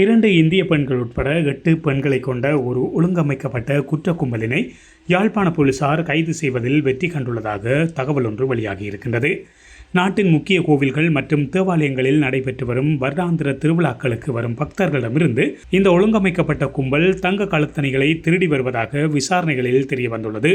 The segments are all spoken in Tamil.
இரண்டு இந்திய பெண்கள் உட்பட எட்டு பெண்களை கொண்ட ஒரு ஒழுங்கமைக்கப்பட்ட குற்ற கும்பலினை யாழ்ப்பாண போலீசார் கைது செய்வதில் வெற்றி கண்டுள்ளதாக தகவல் ஒன்று வெளியாகியிருக்கின்றது. நாட்டின் முக்கிய கோவில்கள் மற்றும் தேவாலயங்களில் நடைபெற்று வரும் வருடாந்திர திருவிழாக்களுக்கு வரும் பக்தர்களிடமிருந்து இந்த ஒழுங்கமைக்கப்பட்ட கும்பல் தங்க கழுத்தணிகளை திருடி வருவதாக விசாரணைகளில் தெரிய வந்துள்ளது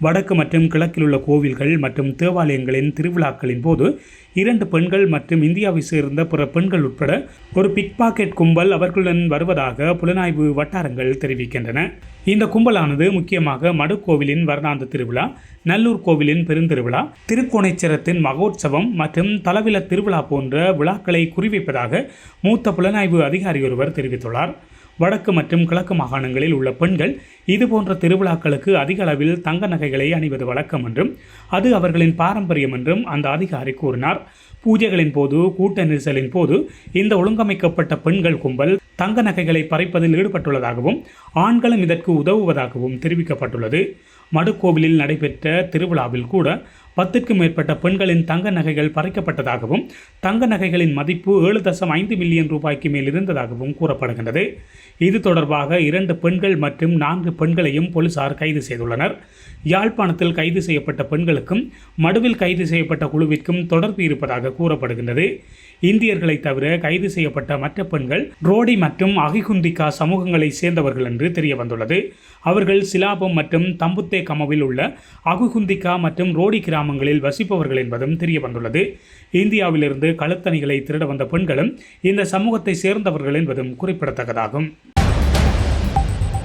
வடக்கு மற்றும் கிழக்கில் உள்ள கோவில்கள் மற்றும் தேவாலயங்களின் திருவிழாக்களின் போது இரண்டு பெண்கள் மற்றும் இந்தியாவை சேர்ந்த பிற பெண்கள் உட்பட ஒரு பிக் பாக்கெட் கும்பல் அவர்களுடன் வருவதாக புலனாய்வு வட்டாரங்கள் தெரிவிக்கின்றன. இந்த கும்பலானது முக்கியமாக மடுக்கோவிலின் வருடாந்த திருவிழா நல்லூர் கோவிலின் பெருந்திருவிழா திருக்கோணேச்சரத்தின் மகோற்சவம் மற்றும் தலவில திருவிழா போன்ற விழாக்களை குறிவைப்பதாக மூத்த புலனாய்வு அதிகாரி ஒருவர் தெரிவித்துள்ளார். வடக்கு மற்றும் கிழக்கு மாகாணங்களில் உள்ள பெண்கள் இதுபோன்ற திருவிழாக்களுக்கு அதிக அளவில் தங்க நகைகளை அணிவது வழக்கம் என்றும் அது அவர்களின் பாரம்பரியம் என்றும் அந்த அதிகாரி கூறினார். பூஜைகளின் போது கூட்ட நெரிசலின் போது இந்த ஒழுங்கமைக்கப்பட்ட பெண்கள் கும்பல் தங்க நகைகளை பறிப்பதில் ஈடுபட்டுள்ளதாகவும் ஆண்களும் இதற்கு உதவுவதாகவும் தெரிவிக்கப்பட்டுள்ளது. மடுக்கோவிலில் நடைபெற்ற திருவிழாவில் கூட பத்துக்கும் மேற்பட்ட பெண்களின் தங்க நகைகள் பறிக்கப்பட்டதாகவும் தங்க நகைகளின் மதிப்பு ஏழு தசம் ஐந்து மில்லியன் ரூபாய்க்கு மேல் இருந்ததாகவும் கூறப்படுகின்றது. இது தொடர்பாக இரண்டு பெண்கள் மற்றும் நான்கு பெண்களையும் போலீசார் கைது செய்துள்ளனர். யாழ்ப்பாணத்தில் கைது செய்யப்பட்ட பெண்களுக்கும் மடுவில் கைது செய்யப்பட்ட குழுவிற்கும் தொடர்பு இருப்பதாக கூறப்படுகின்றது. இந்தியர்களை தவிர கைது செய்யப்பட்ட மற்ற பெண்கள் ரோடி மற்றும் அகிகுந்திகா சமூகங்களை சேர்ந்தவர்கள் என்று தெரிய வந்துள்ளது அவர்கள் சிலாபம் மற்றும் தம்புத்தே கமவில் உள்ள அகுகுந்திகா மற்றும் ரோடி கிராமங்களில் வசிப்பவர்கள் என்பதும் தெரிய வந்துள்ளது இந்தியாவிலிருந்து கழுத்தணிகளை திருட வந்த பெண்களும் இந்த சமூகத்தை சேர்ந்தவர்கள் என்பதும் குறிப்பிடத்தக்கதாகும்.